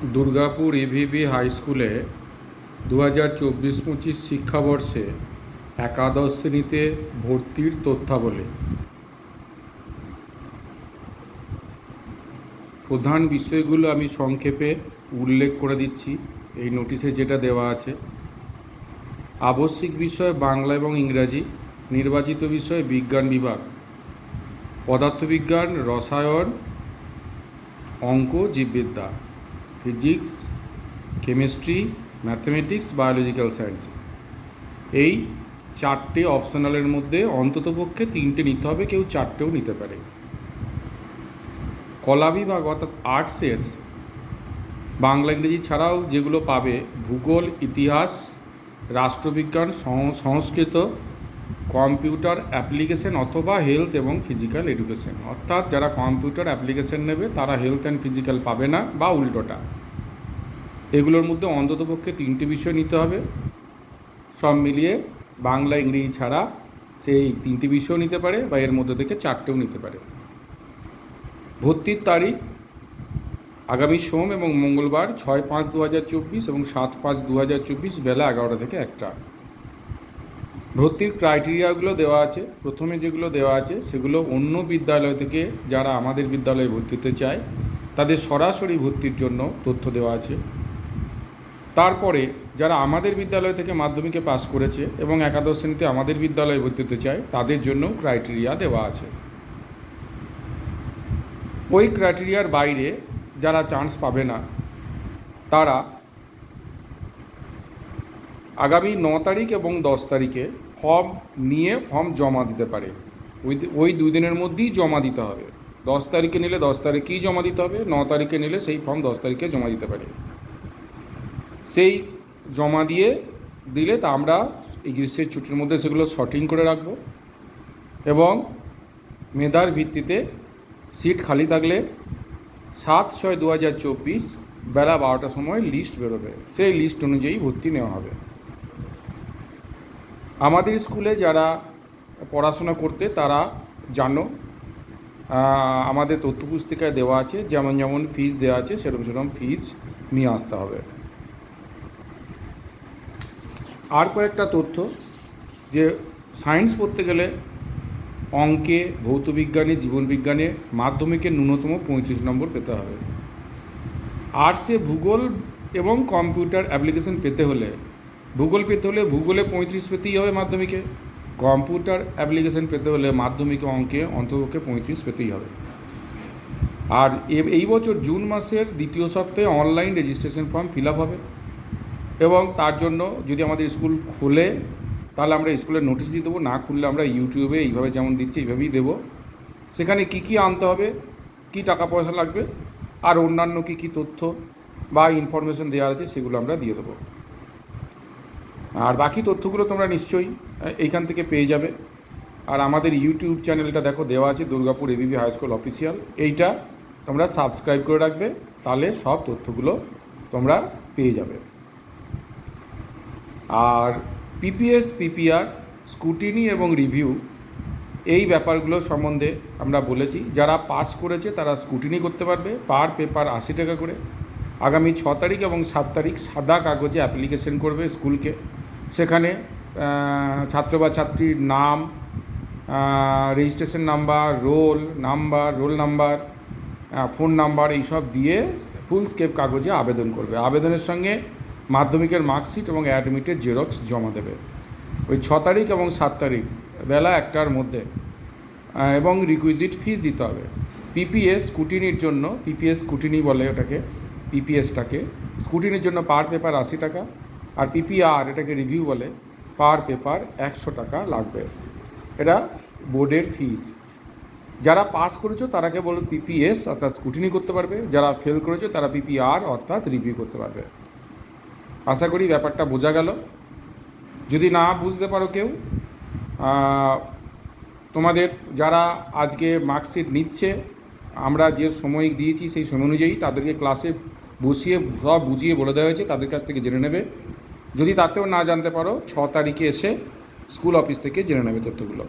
Durgapur ইভিবি high স্কুলে দু হাজার চব্বিশ পঁচিশ শিক্ষাবর্ষে একাদশ শ্রেণীতে ভর্তির তথ্যাবলী। প্রধান বিষয়গুলো আমি সংক্ষেপে উল্লেখ করে দিচ্ছি। এই নোটিশে যেটা দেওয়া আছে, আবশ্যিক বিষয় বাংলা এবং ইংরাজি, নির্বাচিত বিষয় বিজ্ঞান বিভাগ, পদার্থবিজ্ঞান, রসায়ন, অঙ্ক, জীববিদ্যা। Physics, chemistry, mathematics, biological sciences. এই চারটে অপশনালের মধ্যে অন্ততপক্ষে তিনটে নিতে হবে, কেউ চারটেও নিতে পারে। কলা বিভাগ অর্থাৎ আর্টসের বাংলা, ইংরেজি ছাড়াও যেগুলো পাবে, ভূগোল, ইতিহাস, রাষ্ট্রবিজ্ঞান সংস্কৃত কম্পিউটার অ্যাপ্লিকেশন অথবা হেলথ এবং ফিজিক্যাল এডুকেশন। অর্থাৎ যারা কম্পিউটার অ্যাপ্লিকেশন নেবে, তারা হেলথ অ্যান্ড ফিজিক্যাল পাবে না বা উল্টোটা। এগুলোর মধ্যে অন্ততপক্ষে তিনটি বিষয় নিতে হবে। সব মিলিয়ে বাংলা, ইংরেজি ছাড়া সেই তিনটি বিষয় নিতে পারে বা এর মধ্যে থেকে চারটেও নিতে পারে। ভর্তির তারিখ আগামী সোম এবং মঙ্গলবার ছয় পাঁচ দু হাজার চব্বিশ এবং সাত পাঁচ দু হাজার চব্বিশ বেলা এগারোটা থেকে একটা। ভর্তির ক্রাইটেরিয়াগুলো দেওয়া আছে। প্রথমে যেগুলো দেওয়া আছে, সেগুলো অন্য বিদ্যালয় থেকে যারা আমাদের বিদ্যালয়ে ভর্তি হতে চায়, তাদের সরাসরি ভর্তির জন্য তথ্য দেওয়া আছে। তারপরে যারা আমাদের বিদ্যালয় থেকে মাধ্যমিকে পাশ করেছে এবং একাদশ শ্রেণীতে আমাদের বিদ্যালয়ে ভর্তি হতে চায়, তাদের জন্য ক্রাইটেরিয়া দেওয়া আছে। ওই ক্রাইটেরিয়ার বাইরে যারা চান্স পাবে না, তারা আগামী ন তারিখ এবং দশ তারিখে ফর্ম নিয়ে ফর্ম জমা দিতে পারে। ওই ওই দুই দিনের মধ্যেই জমা দিতে হবে। দশ তারিখে নিলে দশ তারিখেই জমা দিতে হবে, ন তারিখে নিলে সেই ফর্ম দশ তারিখে জমা দিতে পারে। সেই জমা দিয়ে দিলে তা আমরা এই গ্রীষ্মের ছুটির মধ্যে সেগুলো শর্টিং করে রাখব এবং মেধার ভিত্তিতে সিট খালি থাকলে সাত ছয় দু হাজার চব্বিশ বেলা বারোটার সময় লিস্ট বেরোবে। সেই লিস্ট অনুযায়ী ভর্তি নেওয়া হবে। আমাদের স্কুলে যারা পড়াশোনা করতে, তারা জানো আমাদের তথ্য পুস্তিকায় দেওয়া আছে, যেমন যেমন ফিজ দেওয়া আছে, সেরকম সেরকম ফিজ নিয়ে আসতে হবে। আর কয়েকটা তথ্য, যে সায়েন্স পড়তে গেলে অঙ্কে ভৌতবিজ্ঞানে জীবনবিজ্ঞানে মাধ্যমিকে ন্যূনতম পঁয়ত্রিশ নম্বর পেতে হবে। আর্টসে ভূগোল এবং কম্পিউটার অ্যাপ্লিকেশন পেতে হলে ভূগোল পেতে হলে ভূগোলে পঁয়ত্রিশ পেতেই হবে মাধ্যমিকে। কম্পিউটার অ্যাপ্লিকেশন পেতে হলে মাধ্যমিকে অঙ্কে অন্তপক্ষে পঁয়ত্রিশ পেতেই হবে। আর এই বছর জুন মাসের দ্বিতীয় সপ্তাহে অনলাইন রেজিস্ট্রেশন ফর্ম ফিল হবে। এবং তার জন্য যদি আমাদের স্কুল খোলে, তাহলে আমরা স্কুলের নোটিশ দিয়ে দেবো। না খুললে আমরা ইউটিউবে এইভাবে যেমন দিচ্ছি, এইভাবেই দেবো। সেখানে কি কি আনতে হবে, কি টাকা পয়সা লাগবে, আর অন্যান্য কি কি তথ্য বা ইনফরমেশন দেওয়া আছে, সেগুলো আমরা দিয়ে দেবো। আর বাকি তথ্যগুলো তোমরা নিশ্চয়ই এইখান থেকে পেয়ে যাবে। আর আমাদের ইউটিউব চ্যানেলটা দেখো, দেওয়া আছে Durgapur ABB high school official. এইটা তোমরা সাবস্ক্রাইব করে রাখবে, তাহলে সব তথ্যগুলো তোমরা পেয়ে যাবে। আর পিপিএস, পিপিআর, স্কুটিনি এবং রিভিউ, এই ব্যাপারগুলো সম্বন্ধে আমরা বলেছি। যারা পাস করেছে, তারা স্কুটিনি করতে পারবে, পার পেপার আশি টাকা করে। আগামী ছ তারিখ এবং সাত তারিখ সাদা কাগজে অ্যাপ্লিকেশন করবে স্কুলকে। সেখানে ছাত্র বা ছাত্রীর নাম registration number roll number roll number phone number এইসব দিয়ে ফুল স্কেপ কাগজে আবেদন করবে। আবেদনের সঙ্গে মাধ্যমিকের মার্কশিট এবং অ্যাডমিটের জেরক্স জমা দেবে। ওই ছ তারিখ এবং সাত তারিখ, বেলা একটার মধ্যে এবং রিকুইজিট ফিস দিতে হবে। পিপিএস স্কুটিনির জন্য পিপিএস স্কুটিনি বলে ওটাকে পিপিএসটাকে স্কুটিনির জন্য পার পেপার আশি টাকা আর পিপিআর এটাকে রিভিউ বলে পার পেপার একশো টাকা লাগবে। এটা বোর্ডের ফিস যারা পাস করেছ, তারা কেবল পিপিএস অর্থাৎ স্কুটিনি করতে পারবে। যারা ফেল করেছ, তারা পিপিআর অর্থাৎ রিভিউ করতে পারবে। আশা করি ব্যাপারটা বোঝা গেল। যদি না বুঝতে পারো কেউ তোমাদের যারা আজকে মার্কশিট নিচ্ছে, আমরা যে সময় দিয়েছি সেই সময় অনুযায়ী তাদেরকে ক্লাসে বসিয়ে, সব বুঝিয়ে বলে দেওয়া হয়েছে, তাদের কাছ থেকে জেনে নেবে। যদি তাতেও না জানতে পারো, ছ তারিখে এসে স্কুল অফিস থেকে জেনে নেবে তথ্যগুলো।